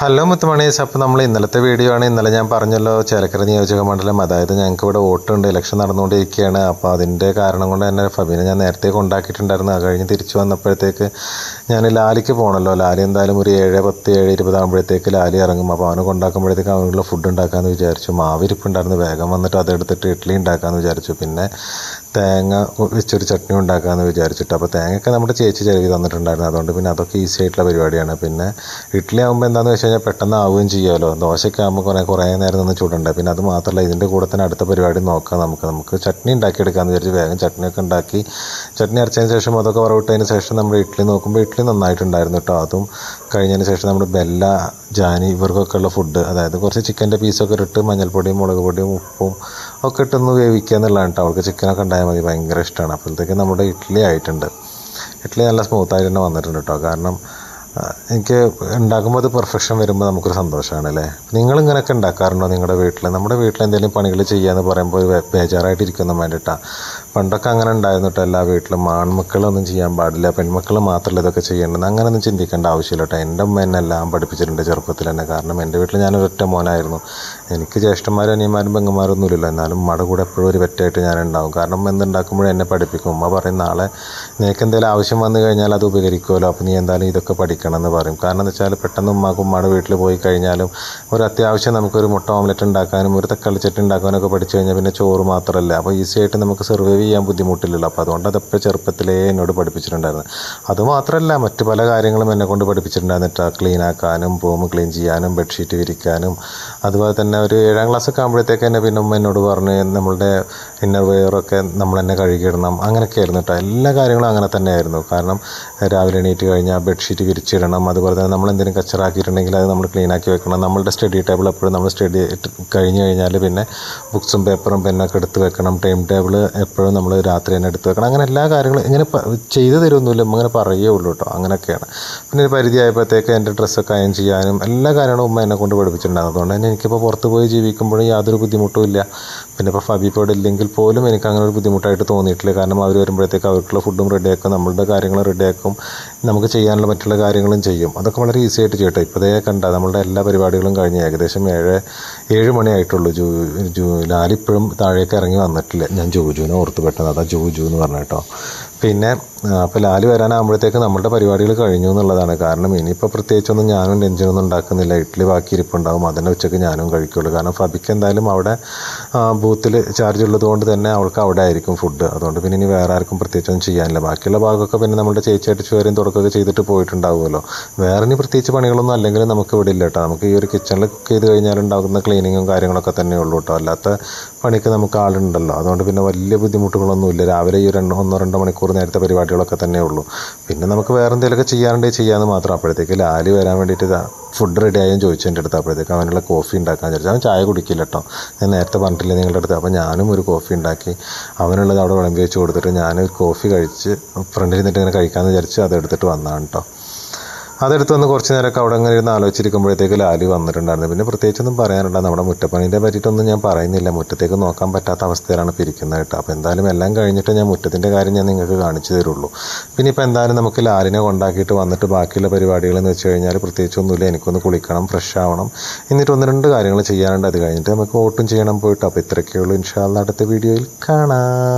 Hello മുത്തുമണീസ്. അപ്പോൾ നമ്മൾ ഇന്നലത്തെ വീഡിയോ ആണ്. ഇന്നലെ ഞാൻ പറഞ്ഞല്ലോ ചേലക്കര നിയോജക മണ്ഡലം. അതായത് ഞങ്ങൾക്ക് ഇവിടെ വോട്ടുണ്ട്. ഇലക്ഷൻ നടന്നുകൊണ്ടിരിക്കുകയാണ് അപ്പോൾ അതിന്റെ കാരണം കൊണ്ട് തന്നെ ഫബീനെ ഞാൻ നേരത്തെ കൊണ്ടാക്കിയിട്ടുണ്ടായിരുന്നു. അത് കഴിഞ്ഞ് തിരിച്ചു വന്നപ്പോഴത്തേക്ക് ഞാൻ ലാലിക്ക് പോകണമല്ലോ ലാലി എന്തായാലും ഒരു ഏഴ് പത്ത് ഏഴ് ഇരുപതാകുമ്പോഴത്തേക്ക് ലാലി ഇറങ്ങും. അപ്പോൾ അവനെ കൊണ്ടാക്കുമ്പോഴത്തേക്ക് അവനുള്ള ഫുഡ് ഉണ്ടാക്കാമെന്ന് വിചാരിച്ചു. മാവിരിപ്പുണ്ടായിരുന്നു വേഗം വന്നിട്ട് അതെടുത്തിട്ട് ഇഡ്ഡലി ഉണ്ടാക്കാമെന്ന് വിചാരിച്ചു. പിന്നെ തേങ്ങ വെച്ചൊരു ചട്നി ഉണ്ടാക്കാമെന്ന് വിചാരിച്ചിട്ട്. അപ്പോൾ തേങ്ങയൊക്കെ നമ്മുടെ ചേച്ചി ചെലവ് തന്നിട്ടുണ്ടായിരുന്നു. അതുകൊണ്ട് പിന്നെ അതൊക്കെ ഈസി ആയിട്ടുള്ള പരിപാടിയാണ്. പിന്നെ ഇഡ്ഡലി ആകുമ്പോൾ എന്താണെന്ന് വെച്ച് കഴിഞ്ഞാൽ പെട്ടെന്ന് ആവുകയും ചെയ്യുമല്ലോ ദോശയൊക്കെ ആകുമ്പോൾ കുറേ കുറേ നേരം നിന്ന് ചൂടണ്ടേ. പിന്നെ അത് മാത്രമല്ല ഇതിന്റെ കൂടെ തന്നെ അടുത്ത പരിപാടി നോക്കാം നമുക്ക്. നമുക്ക് ചട്നി ഉണ്ടാക്കിയെടുക്കാമെന്ന് വിചാരിച്ച് വേഗം ചട്നിയൊക്കെ ഉണ്ടാക്കി ചട്നി അരച്ചതിന് ശേഷം അതൊക്കെ വറവിട്ടതിന് ശേഷം നമ്മൾ ഇഡ്ഡലി നോക്കുമ്പോൾ ഇഡ്ഡലി നന്നായിട്ടുണ്ടായിരുന്നു കേട്ടോ അതും കഴിഞ്ഞതിന് ശേഷം നമ്മൾ ബെല്ല ജാനി ഇവർക്കൊക്കെ ഉള്ള ഫുഡ് അതായത് കുറച്ച് ചിക്കന്റെ പീസൊക്കെ ഇട്ട് മഞ്ഞൾപ്പൊടിയും മുളക് പൊടിയും ഉപ്പും ഒക്കെ ഇട്ടൊന്ന് വേവിക്കുക എന്നുള്ളതാണ് കേട്ടോ അവൾക്ക് ചിക്കനൊക്കെ ഉണ്ടായാൽ മതി ഭയങ്കര ഇഷ്ടമാണ് അപ്പോഴത്തേക്ക് നമ്മുടെ ഇഡ്ഡലി ആയിട്ടുണ്ട്. ഇഡ്ഡലി നല്ല സ്മൂത്തായിട്ട് തന്നെ വന്നിട്ടുണ്ട് കേട്ടോ കാരണം എനിക്ക് ഉണ്ടാക്കുമ്പോൾ അത് പെർഫെക്ഷൻ വരുമ്പോൾ നമുക്കൊരു സന്തോഷമാണ് അല്ലേ നിങ്ങൾ ഇങ്ങനെയൊക്കെ ഉണ്ടാക്കാറുണ്ടോ നിങ്ങളുടെ വീട്ടിൽ നമ്മുടെ വീട്ടിൽ എന്തെങ്കിലും പണികൾ ചെയ്യാന്ന് പറയുമ്പോൾ ഒരു ബേ- ബേജാറായിട്ടിരിക്കൊന്നും വേണ്ടിയിട്ടാണ് പണ്ടൊക്കെ അങ്ങനെ ഉണ്ടായിരുന്നു എല്ലാ വീട്ടിലും. ആൺമക്കളൊന്നും ചെയ്യാൻ പാടില്ല പെൺമക്കൾ മാത്രമല്ല ഇതൊക്കെ ചെയ്യേണ്ടത്. അങ്ങനെയൊന്നും ചിന്തിക്കേണ്ട ആവശ്യമില്ല കേട്ടോ എന്റെ അമ്മ എന്നെ എല്ലാം പഠിപ്പിച്ചിട്ടുണ്ട് ചെറുപ്പത്തിൽ തന്നെ. കാരണം എന്റെ വീട്ടിൽ ഞാനൊരൊറ്റ മോനായിരുന്നു. എനിക്ക് ജ്യേഷ്ഠന്മാരും അനിയന്മാരും പെങ്ങന്മാരൊന്നും ഇല്ലല്ലോ. എന്നാലും മട കൂടെ എപ്പോഴും ഒരു വെറ്റായിട്ട് ഞാൻ ഉണ്ടാവും കാരണം എന്തുണ്ടാക്കുമ്പോഴും എന്നെ പഠിപ്പിക്കും. ഉമ്മ പറയും നാളെ നിനക്ക് എന്തെങ്കിലും ആവശ്യം വന്നു കഴിഞ്ഞാൽ അത് ഉപകരിക്കുമല്ലോ. അപ്പോൾ നീ എന്തായാലും ഇതൊക്കെ പഠിക്കണം എന്ന് പറയും. കാരണം എന്ന് വെച്ചാൽ പെട്ടെന്ന് ഉമ്മാക്കും ഉമ്മയുടെ വീട്ടിൽ പോയി കഴിഞ്ഞാലും ഒരു അത്യാവശ്യം നമുക്കൊരു മുട്ട ഓംലെറ്റ് ഉണ്ടാക്കാനും ഒരു തക്കാളി ചട്ടി ഉണ്ടാക്കാനൊക്കെ പഠിച്ചു കഴിഞ്ഞാൽ പിന്നെ ചോറ് മാത്രമല്ല. അപ്പോൾ ഈസി ആയിട്ട് നമുക്ക് സർവൈവ് ചെയ്യാൻ ബുദ്ധിമുട്ടില്ലല്ലോ. അപ്പോൾ അതുകൊണ്ട് അതൊക്കെ ചെറുപ്പത്തിലേ എന്നോട് പഠിപ്പിച്ചിട്ടുണ്ടായിരുന്നു. അതുമാത്രമല്ല മറ്റു പല കാര്യങ്ങളും എന്നെ കൊണ്ട് പഠിപ്പിച്ചിട്ടുണ്ടായിരുന്നിട്ട് ക്ലീൻ ആക്കാനും റൂം ക്ലീൻ ചെയ്യാനും ബെഡ്ഷീറ്റ് വിരിക്കാനും. അതുപോലെ തന്നെ ഒരു ഏഴാം ക്ലാസ്സൊക്കെ ആകുമ്പോഴത്തേക്ക് തന്നെ പിന്നെ ഉമ്മ എന്നോട് പറഞ്ഞ് നമ്മളുടെ ഇന്നർ വെയറൊക്കെ നമ്മൾ തന്നെ കഴുകിയിടണം. അങ്ങനെയൊക്കെ ആയിരുന്നു കേട്ടോ. എല്ലാ കാര്യങ്ങളും അങ്ങനെ തന്നെയായിരുന്നു. കാരണം രാവിലെ എണീറ്റ് കഴിഞ്ഞാൽ ബെഡ്ഷീറ്റ് വിരിച്ചിടണം. അതുപോലെ തന്നെ നമ്മൾ എന്തെങ്കിലും കച്ചറാക്കിയിട്ടുണ്ടെങ്കിൽ അത് നമ്മൾ ക്ലീൻ ആക്കി വെക്കണം. നമ്മളുടെ സ്റ്റഡി ടേബിൾ എപ്പോഴും നമ്മൾ സ്റ്റഡി കഴിഞ്ഞ് കഴിഞ്ഞാൽ പിന്നെ ബുക്സും പേപ്പറും പെന്നൊക്കെ എടുത്ത് വെക്കണം. ടൈം ടേബിൾ എപ്പോഴും നമ്മൾ രാത്രി തന്നെ എടുത്ത് വെക്കണം. അങ്ങനെ എല്ലാ കാര്യങ്ങളും ഇങ്ങനെ ചെയ്തു തരുമൊന്നുമില്ല ഉമ്മ അങ്ങനെ പറയേ ഉള്ളൂ കേട്ടോ. അങ്ങനെയൊക്കെയാണ്. പിന്നെ ഒരു പരിധിയായപ്പോഴത്തേക്ക് എന്റെ ഡ്രസ്സൊക്കെ അയൺ ചെയ്യാനും എല്ലാ കാര്യങ്ങളും ഉമ്മ എന്നെ കൊണ്ട് പഠിപ്പിച്ചിട്ടുണ്ടായിരുന്നു. അതുകൊണ്ട് തന്നെ എനിക്കിപ്പോൾ പുറത്ത് പോയി ജീവിക്കുമ്പോഴും യാതൊരു ബുദ്ധിമുട്ടും ഇല്ല. പിന്നെ ഇപ്പോൾ ഫബിപ്പോട് ഇല്ലെങ്കിൽ പോലും എനിക്ക് അങ്ങനെ ഒരു ബുദ്ധിമുട്ടായിട്ട് തോന്നിയിട്ടില്ല. കാരണം അവർ വരുമ്പോഴത്തേക്ക് അവർക്കുള്ള ഫുഡും റെഡിയാക്കും നമ്മളുടെ കാര്യങ്ങളും റെഡിയാക്കും നമുക്ക് ചെയ്യാനുള്ള മറ്റുള്ള കാര്യങ്ങളും ചെയ്യും. അതൊക്കെ വളരെ ഈസി ആയിട്ട് ചെയ്യട്ടെ. ഇപ്പോഴേ കണ്ട നമ്മളുടെ എല്ലാ പരിപാടികളും കഴിഞ്ഞ് ഏകദേശം ഏഴ് ഏഴ് മണിയായിട്ടുള്ളൂ ജൂ ജൂ ലാലിപ്പോഴും താഴേക്ക് ഇറങ്ങി വന്നിട്ടില്ല. ഞാൻ ജോജുവിനെ ഓർത്ത് പെട്ടെന്ന് അതാ ജോജു എന്ന് പറഞ്ഞു കേട്ടോ. പിന്നെ അപ്പോൾ ലാൽ വരാനാകുമ്പോഴത്തേക്ക് നമ്മുടെ പരിപാടികൾ കഴിഞ്ഞു എന്നുള്ളതാണ്. കാരണം ഇനിയിപ്പോൾ പ്രത്യേകിച്ചൊന്നും ഞാനും രഞ്ജനൊന്നും ഉണ്ടാക്കുന്നില്ല. ഇഡ്ഡലി ബാക്കി ഇരിപ്പുണ്ടാവും അതിന്റെ ഉച്ചയ്ക്ക് ഞാനും കഴിക്കുള്ളൂ. കാരണം ഫബിക്ക് എന്തായാലും അവിടെ ബൂത്തിൽ ചാർജ് ഉള്ളത് കൊണ്ട് തന്നെ അവൾക്ക് അവിടെ ആയിരിക്കും ഫുഡ് അതുകൊണ്ട് പിന്നെ ഇനി വേറെ ആർക്കും പ്രത്യേകിച്ചൊന്നും ചെയ്യാനില്ല. ബാക്കിയുള്ള ഭാഗമൊക്കെ പിന്നെ നമ്മുടെ ചേച്ചി വരെയും തുടക്കമൊക്കെ ചെയ്തിട്ട് പോയിട്ടുണ്ടാവുമല്ലോ. വേറെ ഇനി പ്രത്യേകിച്ച് പണികളൊന്നും അല്ലെങ്കിൽ നമുക്ക് ഇവിടെ ഇല്ല കേട്ടോ. നമുക്ക് ഈ ഒരു കിച്ചണിൽ കുക്ക് ചെയ്ത് കഴിഞ്ഞാൽ ഉണ്ടാകുന്ന ക്ലീനിങ്ങും കാര്യങ്ങളൊക്കെ തന്നെ ഉള്ളൂ കേട്ടോ. അല്ലാത്ത പണിക്ക് നമുക്ക് ആളുണ്ടല്ലോ. അതുകൊണ്ട് പിന്നെ വലിയ ബുദ്ധിമുട്ടുകളൊന്നുമില്ല. രാവിലെ ഈ രണ്ട് ഒന്നോ രണ്ടോ മണിക്കൂർ നേരത്തെ പരിപാടികളൊക്കെ തന്നെ ഉള്ളൂ പിന്നെ നമുക്ക് വേറെ എന്തെങ്കിലുമൊക്കെ ചെയ്യാനുണ്ടെങ്കിൽ ചെയ്യാമെന്ന് മാത്രം. അപ്പോഴത്തേക്ക് ലാലി വരാൻ വേണ്ടിയിട്ട് ഫുഡ് റെഡി ആയാലും ചോദിച്ചു എന്റെ അടുത്ത്. അപ്പോഴത്തേക്ക് അവനുള്ള കോഫി ഉണ്ടാക്കാൻ ചോദിച്ചു അവൻ ചായ കുടിക്കില്ല കേട്ടോ. ഞാൻ നേരത്തെ പറഞ്ഞിട്ടില്ല നിങ്ങളുടെ അടുത്ത്? അപ്പോൾ ഞാനും ഒരു കോഫി ഉണ്ടാക്കി. അവനുള്ളത് അവിടെ വിളമ്പി വെച്ച് കൊടുത്തിട്ട് ഞാനൊരു കോഫി കഴിച്ച് ഫ്രണ്ടിൽ നിന്നിട്ട് ഇങ്ങനെ കഴിക്കാമെന്ന് വിചാരിച്ച് അത് എടുത്തിട്ട് വന്നതാണ് കേട്ടോ. അതെടുത്ത് വന്ന് കുറച്ച് നേരമൊക്കെ അവിടെ അങ്ങനെ ഇരുന്ന് ആലോചിച്ചിരിക്കുമ്പോഴത്തേക്ക് ലാലി വന്നിട്ടുണ്ടായിരുന്നു. പിന്നെ പ്രത്യേകിച്ചൊന്നും പറയാനുണ്ട് നമ്മുടെ മുറ്റപ്പണീന്റെ പറ്റിയിട്ടൊന്നും ഞാൻ പറയുന്നില്ല. മുറ്റത്തേക്ക് നോക്കാൻ പറ്റാത്ത അവസ്ഥയിലാണ് ഇപ്പോൾ ഇരിക്കുന്നത് കേട്ടോ. അപ്പോൾ എന്തായാലും എല്ലാം കഴിഞ്ഞിട്ട് ഞാൻ മുറ്റത്തിന്റെ കാര്യം ഞാൻ നിങ്ങൾക്ക് കാണിച്ചു തരുള്ളൂ. പിന്നെ ഇപ്പോൾ എന്തായാലും നമുക്ക് ലാലിനെ കൊണ്ടാക്കിയിട്ട് വന്നിട്ട് ബാക്കിയുള്ള പരിപാടികൾ എന്ന് വെച്ച് കഴിഞ്ഞാൽ പ്രത്യേകിച്ചൊന്നുമില്ല. എനിക്കൊന്ന് കുളിക്കണം ഫ്രഷ് ആവണം. എന്നിട്ട് ഒന്ന് രണ്ട് കാര്യങ്ങൾ ചെയ്യാനുണ്ട്. അത് കഴിഞ്ഞിട്ട് നമുക്ക് വോട്ടും ചെയ്യണം പോയിട്ട്. അപ്പോൾ ഇത്രയൊക്കെയുള്ളൂ. ഇൻഷാല്ല അടുത്ത വീഡിയോയിൽ കാണാം.